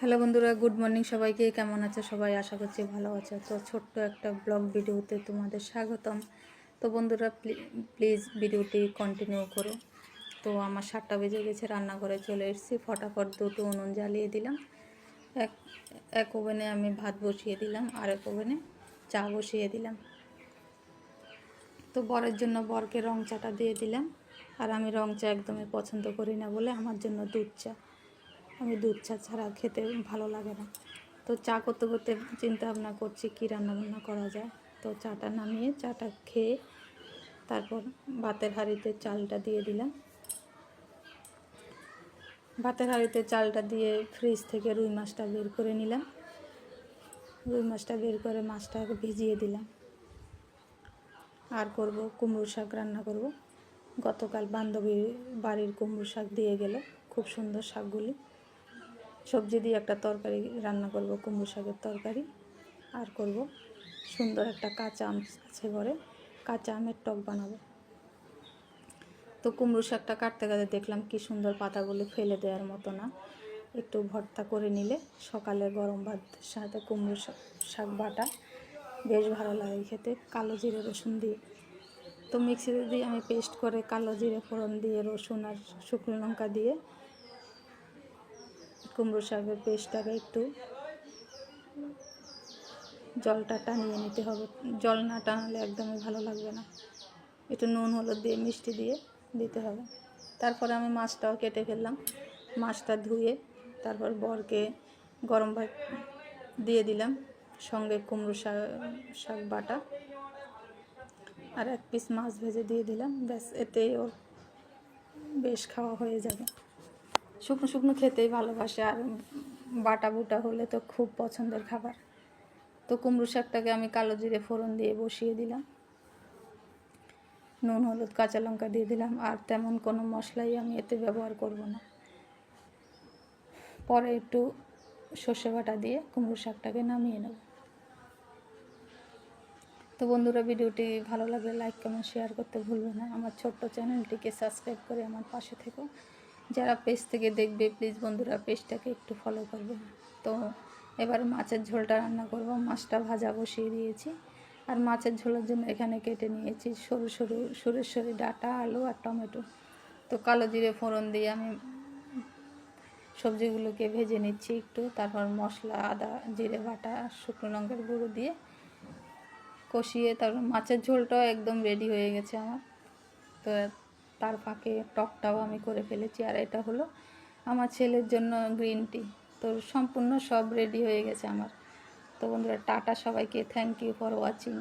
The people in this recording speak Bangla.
হ্যালো বন্ধুরা, গুড মর্নিং সবাইকে। কেমন আছে সবাই? আশা করছি ভালো আছে। তো ছোট্ট একটা ব্লগ ভিডিওতে তোমাদের স্বাগতম। তো বন্ধুরা প্লিজ ভিডিওটি কন্টিনিউ করো। তো আমার সাতটা বেজে গেছে, রান্নাঘরে চলে এসেছি। ফটাফট দুটো উনুন জ্বালিয়ে দিলাম। এক এক ওভেনে আমি ভাত বসিয়ে দিলাম আর এক ওভেনে চা বসিয়ে দিলাম। তো বরের জন্য বরকে রং চাটা দিয়ে দিলাম। আর আমি রং চা একদমই পছন্দ করি না বলে আমার জন্য দুধ চা। আমি দুধ চা ছাড়া খেতে ভালো লাগে না। তো চা করতে করতে চিন্তা ভাবনা করছি কী রান্নাবান্না করা যায়। তো চাটা নামিয়ে চাটা খেয়ে তারপর ভাতের হাঁড়িতে চালটা দিয়ে দিলাম। ভাতের হাঁড়িতে চালটা দিয়ে ফ্রিজ থেকে রুই মাছটা বের করে নিলাম। রুই মাছটা বের করে মাছটা ভিজিয়ে দিলাম। আর করব কুমড়ো শাক রান্না করব। গতকাল বান্ধবীর বাড়ির কুমড়ো শাক দিয়ে গেল। খুব সুন্দর শাকগুলি। সবজি দিয়ে একটা তরকারি রান্না করব, কুমড়ো শাকের তরকারি। আর করব সুন্দর একটা কাঁচা আম আছে ঘরে, কাঁচা আমের টক বানাবো। তো কুমড়ো শাকটা কাটতে কাটতে দেখলাম কি সুন্দর পাতাগুলি ফেলে দেওয়ার মতো না। একটু ভর্তা করে নিলে সকালে গরম ভাত সাথে কুমড়ো শাক শাক বাটা বেশ ভালো লাগে খেতে, কালো জিরে রসুন দিয়ে। তো মিক্সিতে দিয়ে আমি পেস্ট করে কালো জিরে ফোড়ন দিয়ে, রসুন আর শুকনো লঙ্কা দিয়ে কুমড়ো শাকের পেস্টটাকে একটু জলটা টানিয়ে নিতে হবে। জল না টানালে একদমই ভালো লাগবে না। একটু নুন, হলুদ দিয়ে, মিষ্টি দিয়ে দিতে হবে। তারপরে আমি মাছটাও কেটে ফেললাম। মাছটা ধুয়ে তারপর বরকে গরম ভাত দিয়ে দিলাম সঙ্গে কুমড়ো শাক শাক বাটা। আর এক পিস মাছ ভেজে দিয়ে দিলাম। ব্যাস, এতেই ওর বেশ খাওয়া হয়ে যাবে। শুকনো শুকনো খেতেই ভালোবাসে আর বাটা বুটা হলে তো খুব পছন্দের খাবার। তো কুমড়ো শাকটাকে আমি কালো জিরে ফোড়ন দিয়ে বসিয়ে দিলাম। নুন, হলুদ, কাঁচা লঙ্কা দিয়ে দিলাম আর তেমন কোনো মশলাই আমি এতে ব্যবহার করব না। পরে একটু সর্ষে বাটা দিয়ে কুমড়ো শাকটাকে নামিয়ে নেব। তো বন্ধুরা, ভিডিওটি ভালো লাগলে লাইক, কমেন্ট, শেয়ার করতে ভুলবে না। আমার ছোট্ট চ্যানেলটিকে সাবস্ক্রাইব করে আমার পাশে থেকো। যারা পেজ থেকে দেখবে প্লিজ বন্ধুরা পেজটাকে একটু ফলো করবে। তো এবার মাছের ঝোলটা রান্না করব। মাছটা ভাজা বসিয়ে দিয়েছি। আর মাছের ঝোলের জন্য এখানে কেটে নিয়েছি সরু সরু সুরেশ্বরী ডাটা, আলু আর টমেটো। তো কালো জিরে ফোড়ন দিয়ে আমি সবজিগুলোকে ভেজে নিচ্ছি একটু। তারপর মশলা, আদা, জিরে, বাটা, শুকনো লঙ্কার গুঁড়ো দিয়ে কষিয়ে তারপর মাছের ঝোলটাও একদম রেডি হয়ে গেছে আমার। তো তার ফাঁকে টকটাও আমি করে ফেলেছি, আর এটা হলো আমার ছেলের জন্য গ্রিন টি। তো সম্পূর্ণ সব রেডি হয়ে গেছে আমার। তো বন্ধুরা, টাটা সবাইকে। Thank you for watching